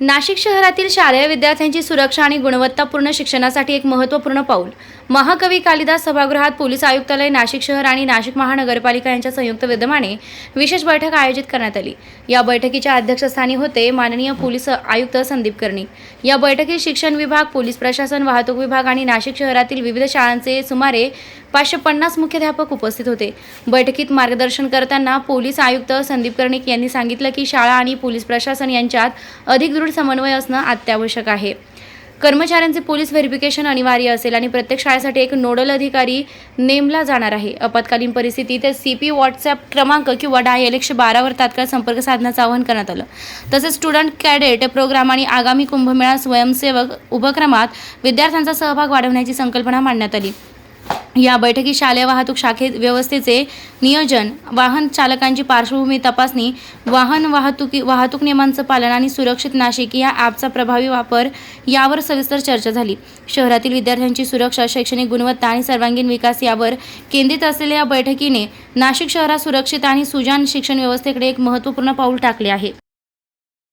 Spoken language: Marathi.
नाशिक शहरातील शालेय विद्यार्थ्यांची सुरक्षा आणि गुणवत्तापूर्ण शिक्षणासाठी एक महत्त्वपूर्ण पाऊल. महाकवी कालिदास सभागृहात पोलीस आयुक्तालय नाशिक शहर आणि नाशिक महानगरपालिका यांच्या संयुक्त विद्यमाने विशेष बैठक आयोजित करण्यात आली. या बैठकीच्या अध्यक्षस्थानी होते माननीय पोलीस आयुक्त संदीप कर्णिक या बैठकीत शिक्षण विभाग पोलीस प्रशासन वाहतूक विभाग आणि नाशिक शहरातील विविध शाळांचे सुमारे पाचशे पन्नास मुख्याध्यापक उपस्थित होते. बैठकीत मार्गदर्शन करताना पोलीस आयुक्त संदीप कर्णिक यांनी सांगितलं की शाळा आणि पोलीस प्रशासन यांच्यात अधिक दृढ समन्वय असणं अत्यावश्यक आहे. कर्मचाऱ्यांचे पोलीस व्हेरिफिकेशन अनिवार्य असेल आणि प्रत्येक शाळेसाठी एक नोडल अधिकारी नेमला जाणार आहे. आपत्कालीन परिस्थितीत सी पी व्हॉट्सॲप क्रमांक किंवा डायल एकशे बारावर तात्काळ संपर्क साधण्याचं आवाहन करण्यात आलं. तसेच स्टुडंट कॅडेट प्रोग्राम आणि आगामी कुंभमेळा स्वयंसेवक उपक्रमात विद्यार्थ्यांचा सहभाग वाढवण्याची संकल्पना मांडण्यात आली. या बैठकीत शालेय वाहतूक शाखेत व्यवस्थेचे नियोजन वाहन चालकांची पार्श्वभूमी तपासणी वाहन वाहतुकी वाहतूक नियमांचं पालन आणि सुरक्षित नाशिक या ॲपचा प्रभावी वापर यावर सविस्तर चर्चा झाली. शहरातील विद्यार्थ्यांची सुरक्षा शैक्षणिक गुणवत्ता आणि सर्वांगीण विकास यावर केंद्रित असलेल्या या बैठकीने नाशिक शहरात सुरक्षित आणि सुजान शिक्षण व्यवस्थेकडे एक महत्त्वपूर्ण पाऊल टाकले आहे.